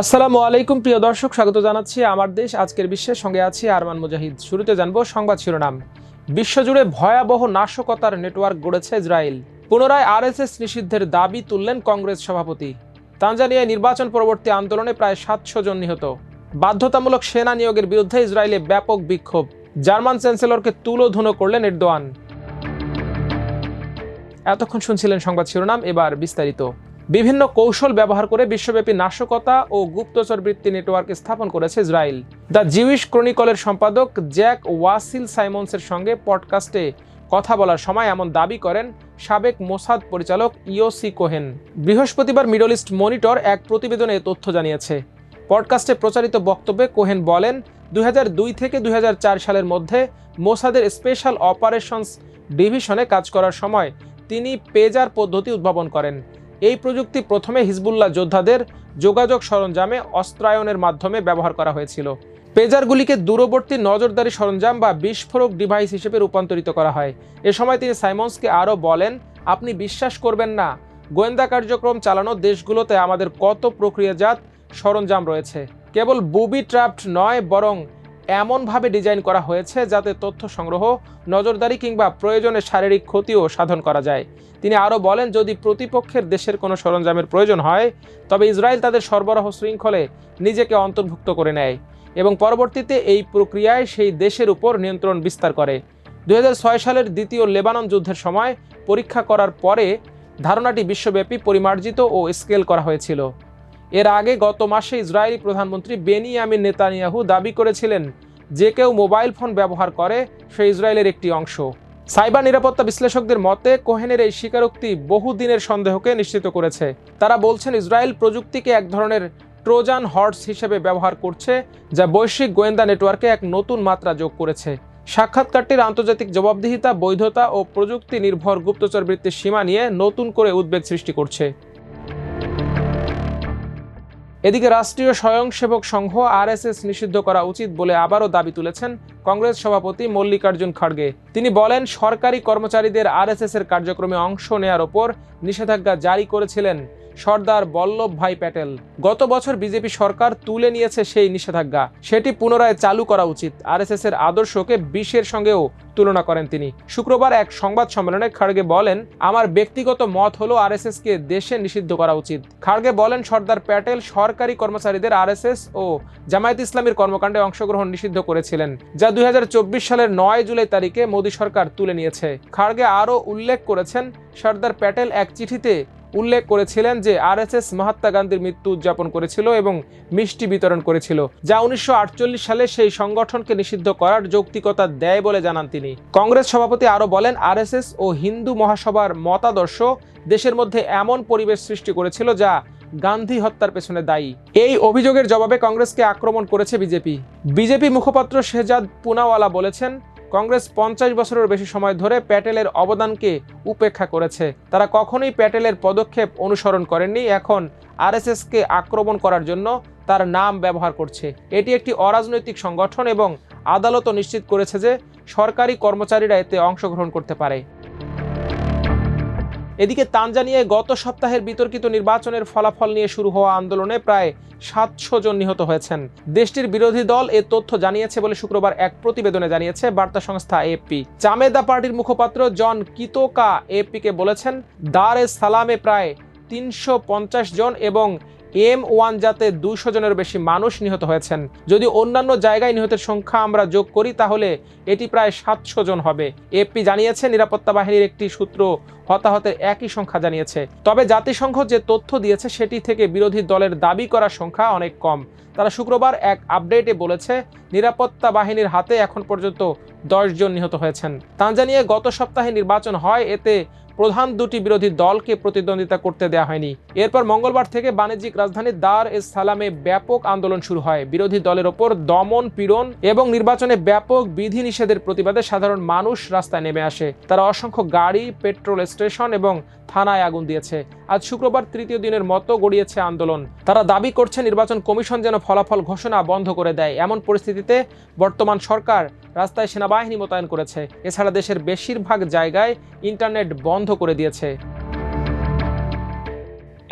আসসালামু আলাইকুম, প্রিয় দর্শক, স্বাগত জানাচ্ছি আমার দেশ, আজকের বিশ্বের সঙ্গে আছি আরমান মুজাহিদ। শুরুতে জানব সংবাদ শিরোনাম। বিশ্বজুড়ে ভয়াবহ নাশকতার নেটওয়ার্ক গড়েছে ইসরায়েল। পুনরায় আরএসএস নিষিদ্ধের দাবি তুললেন কংগ্রেস সভাপতি। তানজানিয়ায় নির্বাচন পরবর্তী আন্দোলনে প্রায় সাতশো জন নিহত। বাধ্যতামূলক সেনা নিয়োগের বিরুদ্ধে ইসরায়েলে ব্যাপক বিক্ষোভ। জার্মান চ্যান্সেলরকে তুলোধুনো করলেন এরদোয়ান। এতক্ষণ শুনছিলেন সংবাদ শিরোনাম, এবার বিস্তারিত। বিভিন্ন কৌশল ব্যবহার করে বিশ্বব্যাপী নাশকতা ও গুপ্তচর বৃত্তি নেটওয়ার্ক স্থাপন করেছে ইসরায়েল। দ্য জিউইশ ক্রনিকলের সম্পাদক জ্যাক ওয়াসিল সাইমন্সের সঙ্গে পডকাস্টে কথা বলার সময় এমন দাবি করেন সাবেক মোসাদ পরিচালক ইওসি কোহেন। বৃহস্পতিবার মিডল ইস্ট মনিটর এক প্রতিবেদনে তথ্য জানিয়েছে। পডকাস্টে প্রচারিত বক্তব্যে কোহেন বলেন, দুই হাজার দুই থেকে দুই হাজার চার সালের মধ্যে মোসাদের স্পেশাল অপারেশনস ডিভিশনে কাজ করার সময় তিনি পেজার পদ্ধতি উদ্ভাবন করেন। এই প্রযুক্তি প্রথমে হিজবুল্লাহ যোদ্ধাদের যোগাযোগ সরঞ্জামে অস্ত্রায়নের মাধ্যমে ব্যবহার করা হয়েছিল। পেজারগুলিকে দূরবর্তী নজরদারি সরঞ্জাম বা বিস্ফোরক ডিভাইস হিসেবে রূপান্তরিত করা হয়। এ সময় তিনি সাইমন্সকে আরও বলেন, আপনি বিশ্বাস করবেন না, গোয়েন্দা কার্যক্রম চালানো দেশগুলোতে আমাদের কত প্রক্রিয়াজাত সরঞ্জাম রয়েছে। কেবল বুবি ট্রাফট নয়, বরং এমনভাবে ডিজাইন করা হয়েছে যাতে তথ্য সংগ্রহ, নজরদারি কিংবা প্রয়োজনে শারীরিক ক্ষতিও সাধন করা যায়। তিনি আরও বলেন, যদি প্রতিপক্ষের দেশের কোনো সরঞ্জামের প্রয়োজন হয়, তবে ইসরায়েল তাদের সরবরাহ শৃঙ্খলে নিজেকে অন্তর্ভুক্ত করে নেয় এবং পরবর্তীতে এই প্রক্রিয়ায় সেই দেশের উপর নিয়ন্ত্রণ বিস্তার করে। দু হাজার ছয় সালের দ্বিতীয় লেবানন যুদ্ধের সময় পরীক্ষা করার পরে ধারণাটি বিশ্বব্যাপী পরিমার্জিত ও স্কেল করা হয়েছিল। এর আগে গত মাসে ইসরায়েলি প্রধানমন্ত্রী বেনিয়ামিন নেতানিয়াহু দাবি করেছিলেন যে কেউ মোবাইল ফোন ব্যবহার করে, সে ইসরায়েলের একটি অংশ। সাইবার নিরাপত্তা বিশ্লেষকদের মতে, কোহেনের এই স্বীকারোক্তি বহুদিনের সন্দেহকে নিশ্চিত করেছে। তারা বলছেন, ইসরায়েল প্রযুক্তিকে এক ধরনের ট্রোজান হর্স হিসেবে ব্যবহার করছে, যা বৈশ্বিক গোয়েন্দা নেটওয়ার্কে এক নতুন মাত্রা যোগ করেছে। সাক্ষাৎকারটির আন্তর্জাতিক জবাবদিহিতা, বৈধতা ও প্রযুক্তি নির্ভর গুপ্তচর বৃত্তির সীমা নিয়ে নতুন করে উদ্বেগ সৃষ্টি করছে। এদিকে রাষ্ট্রীয় স্বয়ংসেবক সংঘ আরএসএস নিষিদ্ধ করা উচিত বলে আবারও দাবি তুলেছেন কংগ্রেস সভাপতি মল্লিকার্জুন খড়গে। তিনি বলেন, সরকারি কর্মচারীদের আরএসএস এর কার্যক্রমে অংশ নেয়ার ওপর নিষেধাজ্ঞা জারি করেছিলেন সর্দার বল্লভ ভাই প্যাটেল। গত বছর বিজেপি সরকার তুলে নিয়েছে সেই নিষেধাজ্ঞা। সেটি পুনরায় চালু করা উচিত। আরএসএস এর আদর্শকে বিশ্বের সঙ্গেও তুলনা করেন তিনি। শুক্রবার এক সংবাদ সম্মেলনে খাড়গে বলেন, আমার ব্যক্তিগত মত হলো আরএসএস কে দেশে নিষিদ্ধ করা উচিত। খাড়গে বলেন, সর্দার প্যাটেল সরকারি কর্মচারীদের আরএসএস ও জামায়াত ইসলামীর কর্মকাণ্ডে অংশগ্রহণ নিষিদ্ধ করেছিলেন, যা দুই হাজার চব্বিশ সালের নয় জুলাই তারিখে মোদী সরকার তুলে নিয়েছে। খাড়গে আরও উল্লেখ করেছেন, সর্দার প্যাটেল এক চিঠিতে উল্লেখ করেছিলেন যে আরএসএস মহাত্মা গান্ধীর মৃত্যু উদযাপন করেছিল এবং মিষ্টি বিতরণ করেছিল, যা উনিশশো আটচল্লিশ সালে সেই সংগঠনকে নিষিদ্ধ করার যৌক্তিকতা দেয় বলে জানান তিনি। কংগ্রেস সভাপতি আরও বলেন, আরএসএস ও হিন্দু মহাসভার মতাদর্শ দেশের মধ্যে এমন পরিবেশ সৃষ্টি করেছিল যা গান্ধী হত্যার পেছনে দায়ী। এই অভিযোগের জবাবে কংগ্রেসকে আক্রমণ করেছে বিজেপি। বিজেপি মুখপাত্র শেহজাদ পুনাওয়ালা বলেছেন কংগ্রেস পঞ্চাশ বছরের বেশি সময় ধরে প্যাটেলের অবদানকে উপেক্ষা করেছে। তারা কখনোই প্যাটেলের পদক্ষেপ অনুসরণ করেননি, এখন আরএসএসকে আক্রমণ করার জন্য তার নাম ব্যবহার করছে। এটি একটি অরাজনৈতিক সংগঠন এবং আদালতও নিশ্চিত করেছে যে সরকারি কর্মচারীরা এতে অংশগ্রহণ করতে পারে। এদিকে তানজানিয়ায় গত সপ্তাহের বিতর্কিত নির্বাচনের ফলাফল নিয়ে শুরু হওয়া আন্দোলনে প্রায় সাতশো জন নিহত হয়েছেন। দেশটির বিরোধী দল এ তথ্য জানিয়েছে বলে শুক্রবার এক প্রতিবেদনে জানিয়েছে বার্তা সংস্থা এপি চামেদা পার্টির মুখপাত্র জন কিতোকা এপিকে বলেছেন, দার এ সালামে প্রায় তিনশো পঞ্চাশ জন এবং এম ওয়ান যাতে দুশো জনের বেশি মানুষ নিহত হয়েছেন। যদি অন্যান্য জায়গায় নিহতের সংখ্যা আমরা যোগ করি, তাহলে এটি প্রায় সাতশো জন হবে। এপি জানিয়েছে, নিরাপত্তা বাহিনীর একটি সূত্র হতাহতের একই সংখ্যা জানিয়েছে। তবে জাতিসংঘ যে তথ্য দিয়েছে, সেটি থেকে বিরোধী দলের দাবি করা সংখ্যা অনেক কম। তারা শুক্রবার এক আপডেটে বলেছে, নিরাপত্তা বাহিনীর হাতে এখন পর্যন্ত দশ জন নিহত হয়েছেন। তানজানিয়ায় গত সপ্তাহে নির্বাচন হয়, এতে প্রধান দুটি বিরোধী দলকে প্রতিদ্বন্দ্বিতা করতে দেওয়া হয়নি। এরপর মঙ্গলবার থেকে বাণিজ্যিক রাজধানী দার এস সালামে ব্যাপক আন্দোলন শুরু হয়। বিরোধী দলের ওপর দমন, পীড়ন এবং নির্বাচনে ব্যাপক বিধি নিষেধের প্রতিবাদে সাধারণ মানুষ রাস্তায় নেমে আসে। তারা অসংখ্য গাড়ি, পেট্রোল স্টেশন এবং থানায় আগুন দিয়েছে। আজ শুক্রবার তৃতীয় দিনের মতো গড়িয়েছে আন্দোলন। তারা দাবি করছে, নির্বাচন কমিশন যেন ফলাফল ঘোষণা বন্ধ করে দেয়। এমন পরিস্থিতিতে বর্তমান সরকার রাস্তায় সেনাবাহিনী মোতায়েন করেছে। এছাড়া দেশের বেশিরভাগ জায়গায় ইন্টারনেট বন্ধ করে দিয়েছে।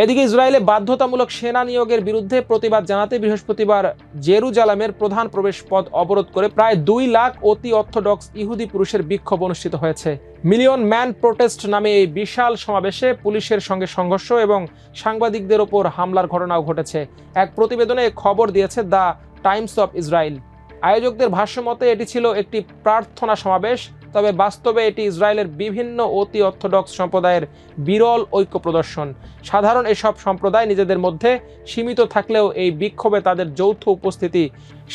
এদিকে ইসরায়েলে বাধ্যতামূলক সেনা নিয়োগের বিরুদ্ধে প্রতিবাদ জানাতে বৃহস্পতিবার জেরুজালামের প্রধান প্রবেশ পথ অবরোধ করে প্রায় দুই লাখ অতি অর্থোডক্স ইহুদি পুরুষের বিক্ষোভ অনুষ্ঠিত হয়েছে। মিলিয়ন ম্যান প্রোটেস্ট নামে এই বিশাল সমাবেশে পুলিশের সঙ্গে সংঘর্ষ এবং সাংবাদিকদের ওপর হামলার ঘটনাও ঘটেছে। এক প্রতিবেদনে খবর দিয়েছে দ্য টাইমস অফ ইসরায়েল। আয়োজকদের ভাষ্যমতে এটি ছিল একটি প্রার্থনা সমাবেশ। তবে বাস্তবে এটি ইসরায়েলের বিভিন্ন অতি অর্থোডক্স সম্প্রদায়ের বিরল ঐক্য প্রদর্শন। সাধারণ এসব সম্প্রদায় নিজেদের মধ্যে সীমিত থাকলেও এই বিক্ষোভে তাদের যৌথ উপস্থিতি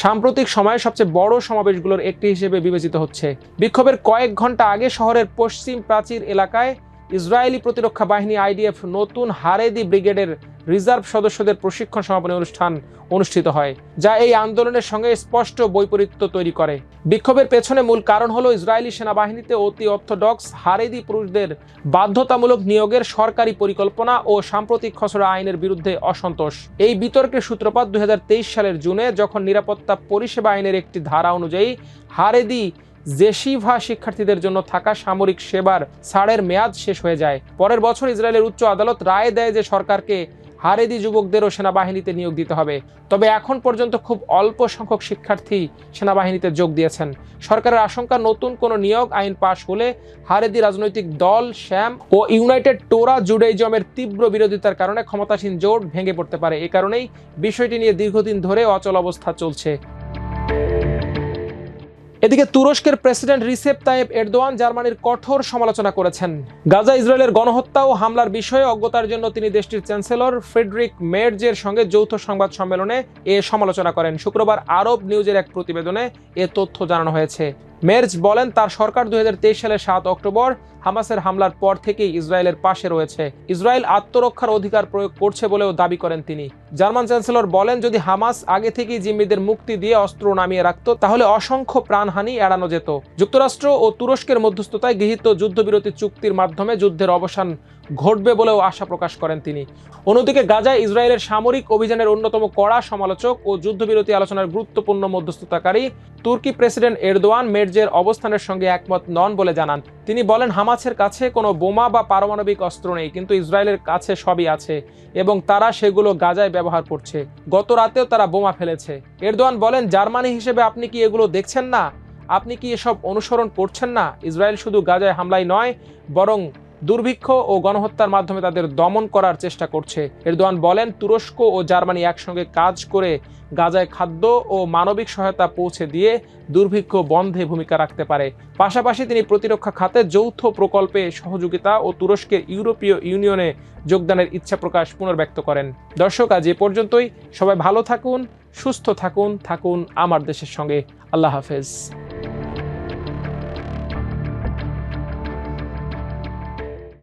সাম্প্রতিক সময়ে সবচেয়ে বড় সমাবেশগুলোর একটি হিসেবে বিবেচিত হচ্ছে। বিক্ষোভের কয়েক ঘণ্টা আগে শহরের পশ্চিম প্রাচীর এলাকায় ইসরায়েলি প্রতিরক্ষা বাহিনী আইডিএফ নতুন হারেদি ব্রিগেডের রিজার্ভ সদস্যদের প্রশিক্ষণ সমাপনী অনুষ্ঠান অনুষ্ঠিত হয়, যা এই আন্দোলনের সঙ্গে স্পষ্ট বৈপরীত্য তৈরি করে। বিক্ষোভের পেছনে মূল কারণ হলো ইসরায়েলি সেনাবাহিনীতে অতি অর্থোডক্স হারেদি পুরুষদের বাধ্যতামূলক নিয়োগের সরকারি পরিকল্পনা ও সাম্প্রতিক খসড়া আইনের বিরুদ্ধে অসন্তোষ। এই বিতর্কের সূত্রপাত দুই হাজার তেইশ সালের জুনে যখন নিরাপত্তা পরিষেবা আইনের একটি ধারা অনুযায়ী হারেদি জেসিভা শিক্ষার্থীদের জন্য থাকা সামরিক সেবার ছাড়ের মেয়াদ শেষ হয়ে যায়। পরের বছর ইসরায়েলের উচ্চ আদালত রায় দেয় যে সরকারকে হারেদি যুবকদেরও সেনাবাহিনীতে নিয়োগ দিতে হবে। তবে এখন পর্যন্ত খুব অল্প সংখ্যক শিক্ষার্থী সেনাবাহিনীতে যোগ দিয়েছেন। সরকারের আশঙ্কা, নতুন কোনো নিয়োগ আইন পাশ হলে হারেদি রাজনৈতিক দল, শ্যাম ও ইউনাইটেড টোরা জুডাইজমের তীব্র বিরোধিতার কারণে ক্ষমতাসীন জোট ভেঙে পড়তে পারে। এ কারণেই বিষয়টি নিয়ে দীর্ঘদিন ধরে অচল অবস্থা চলছে। এদিকে তুরস্কের প্রেসিডেন্ট রিসেপ তাইব এরদোয়ান জার্মানির কঠোর সমালোচনা করেছেন। গাজা ইসরায়েলের গণহত্যা ও হামলার বিষয়ে অজ্ঞতার জন্য তিনি দেশটির চ্যান্সেলর ফ্রেডরিক মের্জের সঙ্গে যৌথ সংবাদ সম্মেলনে এ সমালোচনা করেন। শুক্রবার আরব নিউজের এক প্রতিবেদনে এ তথ্য জানানো হয়েছে। মের্জ বলেন, তার সরকার দুই হাজার তেইশ সালের সাত অক্টোবর হামাসের হামলার পর থেকেই ইসরায়েলের পাশে রয়েছে। ইসরায়েল আত্মরক্ষার অধিকার প্রয়োগ করছে বলেও দাবি করেন তিনি। জার্মান চ্যান্সেলর বলেন, যদি হামাস আগে থেকেই জিম্মিদের মুক্তি দিয়ে অস্ত্র নামিয়ে রাখত, তাহলে অসংখ্য প্রাণহানি এড়ানো যেত। যুক্তরাষ্ট্র ও তুরস্কের মধ্যস্থতায় গৃহীত যুদ্ধবিরতি চুক্তির মাধ্যমে যুদ্ধের অবসান ঘটবে বলেও আশা প্রকাশ করেন তিনি। অন্যদিকে গাজায় ইসরায়েলের সামরিক অভিযানের অন্যতম কড়া সমালোচক ও যুদ্ধবিরতি আলোচনার গুরুত্বপূর্ণ মধ্যস্থতাকারী তুর্কি প্রেসিডেন্ট এরদোয়ান মের্জের অবস্থানের সঙ্গে একমত নন বলে জানান। তিনি বলেন, হামাসের কাছে কোনো বোমা বা পারমাণবিক অস্ত্র নেই, কিন্তু ইসরায়েলের কাছে সবই আছে এবং তারা সেগুলো গাজায় ব্যবহার করছে। গত রাতেও তারা বোমা ফেলেছে। এরদোয়ান বলেন, জার্মানি হিসেবে আপনি কি এগুলো দেখছেন না? আপনি কি এসব অনুসরণ করছেন না? ইসরায়েল শুধু গাজায় হামলায় নয়, বরং দুর্ভিক্ষ ও গণহত্যার মাধ্যমে তাদের দমন করার চেষ্টা করছে। এরদোয়ান বলেন, তুরস্ক ও জার্মানি একসঙ্গে কাজ করে গাজায় খাদ্য ও মানবিক সহায়তা পৌঁছে দিয়ে দুর্ভিক্ষ বন্ধে ভূমিকা রাখতে পারে। পাশাপাশি তিনি প্রতিরক্ষা খাতে যৌথ প্রকল্পে সহযোগিতা ও তুরস্কের ইউরোপীয় ইউনিয়নে যোগদানের ইচ্ছা প্রকাশ পুনর্ব্যক্ত করেন। দর্শক, আজ এ পর্যন্তই। সবাই ভালো থাকুন, সুস্থ থাকুন থাকুন আমার দেশের সঙ্গে। আল্লাহ হাফেজ।